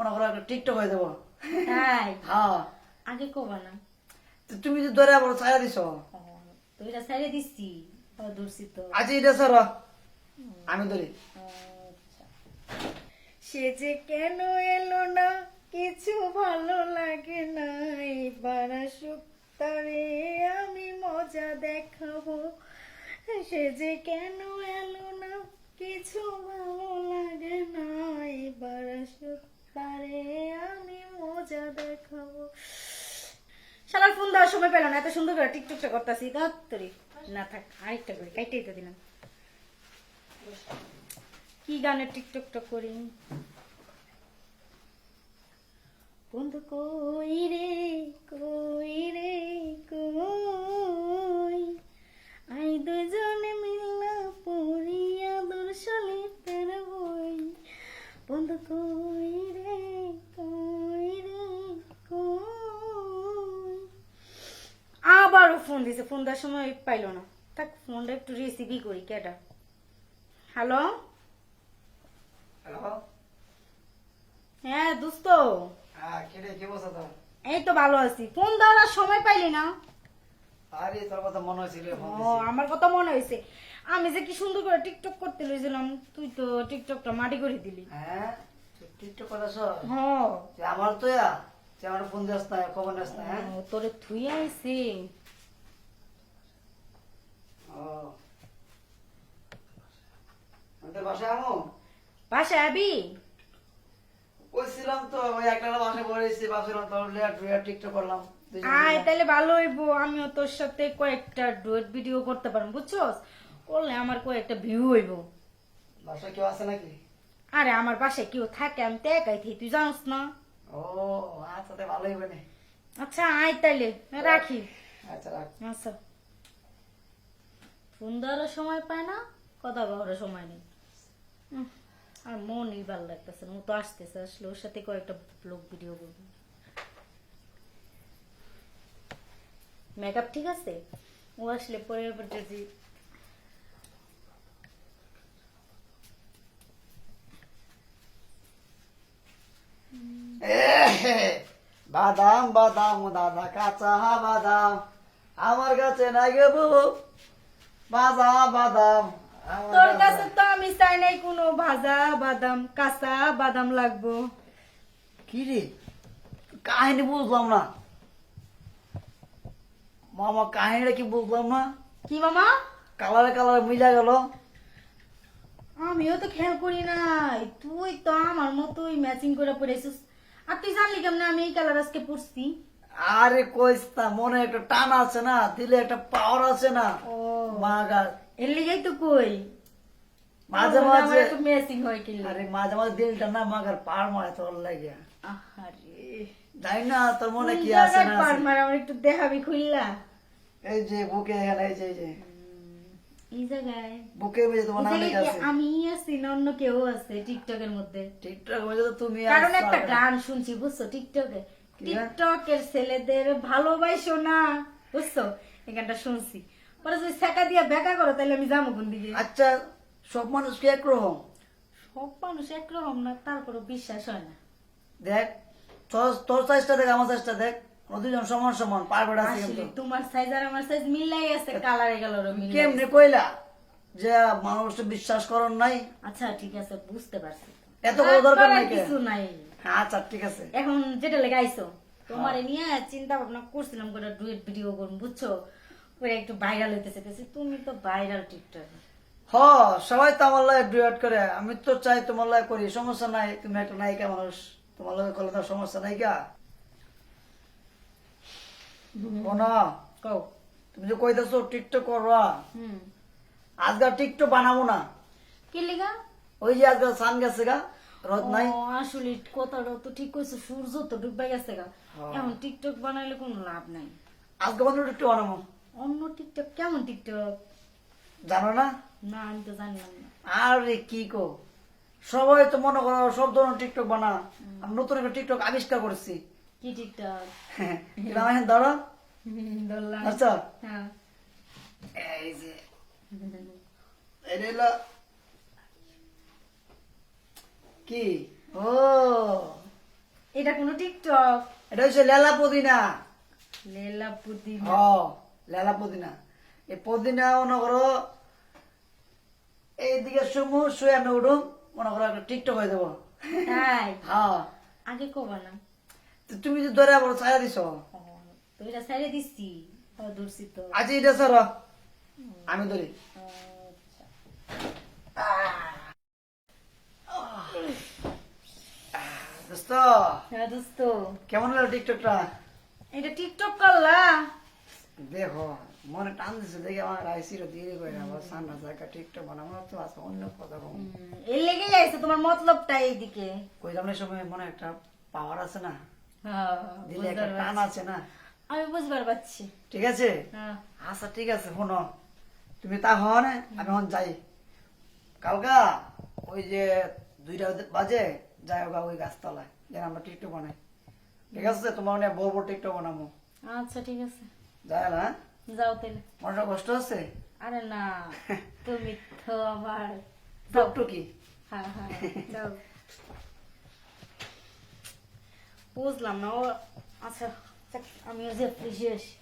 মনে করো একটা টিকটক হয়ে যাব। তাই? হ্যাঁ। আগে কবা না। তো তুমি যে ধরে আবার ছায়া দিছ? তো এটা ছেড়ে দিচ্ছি আবার দূরছি তো। আজ এটা স্যার আমি ধরি। আচ্ছা। সে যে কেন এলো না কিছু ভালো লাগে না এবার আসুক তারে আমি মজা দেখাবো। সে যে কেন এলো না কিছু ভালো লাগে না এবার আসুক তারে আমি মজা দেখাবো। শালার ফোন দেওয়ার সময় পেলাম না, এত সুন্দর করে টিকটকটা করতেছি তাড়াতাড়ি না থাক, আরেকটা করি, কাইটাই তো দিলাম। কি গানের টিকটকটা করি? বন্ধু কই রে কই আই দুজনে মিল্লা পড়িয়া দর্শনে তের বই বন্ধু কই রে কই রে কই আবারও ফোন দিছে ফোন দেওয়ার সময় পাইলো না। থাক ফোনটা একটু রিসিভই করি কেটা হ্যালো হ্যালো হ্যাঁ দোস্ত। হ্যাঁ এই তো ভালো আছি। ফোন দেওয়ার সময় পাইলি না। আরে তোর কথা মনে হয়েছিল ও আমার কথা মনে হয়েছে। আমি যে কি সুন্দর করে টিকটক করতে লইছিলাম তুই তো টিকটকটা মাটি করে দিলি। হ্যাঁ? টিকটক করেছ হ্যাঁ আমার তো আমার ফোন দিস না খবর না হ্যাঁ? তোরে থুই আইছি। ও। আমি বাসায় আমো বাসায় আবি। কইছিলাম তো ওই বাসায় পড়েছি ভাবছিলাম করলাম। আয় তাহলে ভালো হইবো আমিও তোর সাথে কয়েকটা ডুয়েট ভিডিও করতে পারব বুঝছস? করলে আমার কয়েকটা ভিউ হইব। বাসায় কেউ আছে নাকি? আরে আমার বাসায় কেউ থাকে আমি তো একাই থাকি তুই জানিস না? ও আচ্ছা ভালোই বনে আচ্ছা আয় তাইলে রাখি। আচ্ছা রাখ। আচ্ছা। ফোন দেওয়ারও সময় পায় না, কথা বলারও সময় নেই। আর মনই ভালো লাগতেছে না। ও তো আসতেছে, আসলে ওর সাথে কয়েকটা ব্লগ ভিডিও করব। মেকআপ ঠিক আছে? ও আসলে পরে এবার যদি বাদাম বাদাম দাদা কাঁচা বাদাম। আমার কাছে নাই গে বউ। বাজা বাদাম তোর কাছে- কাছে তো আমি চাই নাই কোনো ভাজা বাদাম কাঁচা বাদাম লাগবো। কি রে? কাহিনী বুঝলাম না। মামা কাহিনীটা কি বুঝলাম না? কি মামা? কালারে কালারে মিলা গেল। আমিও তো খেয়াল করি নাই। তুই তো আমার মতোই ম্যাচিং করে পড়েছিস। আর তুই জানলি কেমন আমি এই কালার আজকে পড়ছি আরে কইস না মনে একটা টান আছে না দিলে একটা পাওয়ার আছে না। ও। মাগা। এর লিগেই তো কই। মাঝে মাঝে একটু ম্যাচিং হয় কি আরে মাঝে মাঝে দিলটা না মাগার পার মারে তোর লাগে। আহারে। যাই না তোর মনে কি আছে না পার? মার? আমার একটু দেখাবি খুললা। এই যে বুকে এখানে এই যে এই যে। এই জায়গায়। বুকে মেয়ে তোমার নাম লেখা আছে। আমি আছি না অন্য কেউ আছে টিকটকের মধ্যে। টিকটক মেয়ে তো তুমি কারণ একটা গান শুনছি বুঝছ? টিকটকে? টিকটকের ছেলেদের ভালোবাসো না। বুঝছ? এই গানটা শুনছি। পরে যদি শেখা দিয়ে বেকা করো তাহলে আমি যাব কোন দিকে? আচ্ছা সব মানুষ কি একরকম? সব মানুষ একরকম না তারপরও বিশ্বাস হয় না। দেখ তোর সাইজটা দেখ আমার সাইজটা দেখ। দুজন সমান সমান পারবে তোমার সাইজ আর আমার সাইজ মিলাই আছে কালারে কালার মিলাই কেমনে কইলা? যে মানুষ বিশ্বাস করন নাই। আচ্ছা ঠিক আছে বুঝতে পারছি। এত বড় দরকার নাই কিছু নাই। আচ্ছা ঠিক আছে। এখন যেটা লেগে আইসো তোমার নিয়ে চিন্তা ভাবনা করছিলাম করে ডুয়েট ভিডিও করুন বুঝছ? করে একটু ভাইরাল তুমি তো ভাইরাল টিকটক হ সবাই তো আমার লাগে ডুয়েট করে আমি তো চাই তোমার লাগে করি সমস্যা নাই তুমি একটা নায়িকা মানুষ তোমার লাগে করলে তো সমস্যা নাই গা কও। তুমি যে কইতেছো টিকটক করবা হুম। আজকাল টিকটক বানাবো না। কি লেগা? ওই যে আজকাল সান গেছে গা রোদ নাই? আসলে কথাটা তো ঠিক কইছো সূর্য তো ডুবে গেছে গা। এখন টিকটক বানাইলে কোনো লাভ নাই। আজকে বন্ধু টিকটক বানাবো অন্য টিকটক কেমন টিকটক? জানো না? না আমি তো জানলাম না। আরে কি কো সবাই তো মনে করো সব ধরনের টিকটক বানা। আমি নতুন একটা টিকটক আবিষ্কার করছি। কি টিকটক? আমার ধরো ধরলাম আচ্ছা। হ্যাঁ। এই যে এটা হলো কি? ও এটা কোনো টিকটক। এটা হচ্ছে লেলা পুদিনা। লেলা পুদিনা। হ লেলা পুদিনা। এই পুদিনা মনে করো এইদিকে সুমু শুয়ে আমি উঠুম মনে করো একটা টিকটক হয়ে তাই? হ্যাঁ। আগে কবা না। তো তুমি যে ধরে আবার ছায়া দিছ? তো এটা ছেড়ে দিছি। ধরছি তো। আজ এটা স্যার আমি ধরি আচ্ছা। দোস্ত। হ্যাঁ দোস্ত। কেমন হলো টিকটকটা? এটা টিকটক করলা? দেখো মনে টান দিছে দেখে আমার আইসিরো দিয়ে করে আবার সান্না জায়গা টিকটক বানাবো না তো আছে অন্য কথা কম এর তোমার মতলবটা এইদিকে। কইলাম না সময় মনে একটা পাওয়ার আছে না? হ্যাঁ, দিলে একটা টান আছে না? আমি বুঝবার পারছি। ঠিক আছে? হ্যাঁ। আচ্ছা ঠিক আছে শোনো। তুমি তা হও না আমি এখন যাই। কালকা ওই যে দুইটা বাজে যাই হোক ওই গাছতলায়। যেন আমরা টিকটক বানাই। ঠিক আছে তোমার মানে বড় বড় টিকটক বানাবো। আচ্ছা ঠিক আছে। যাই না যাও তাহলে। মনটা কষ্ট আছে? আরে না তুমি তো আবার টুকটুকি হ্যাঁ হ্যাঁ যাও। বুঝলাম না ও আচ্ছা আমিও যে ফ্রিজে আসি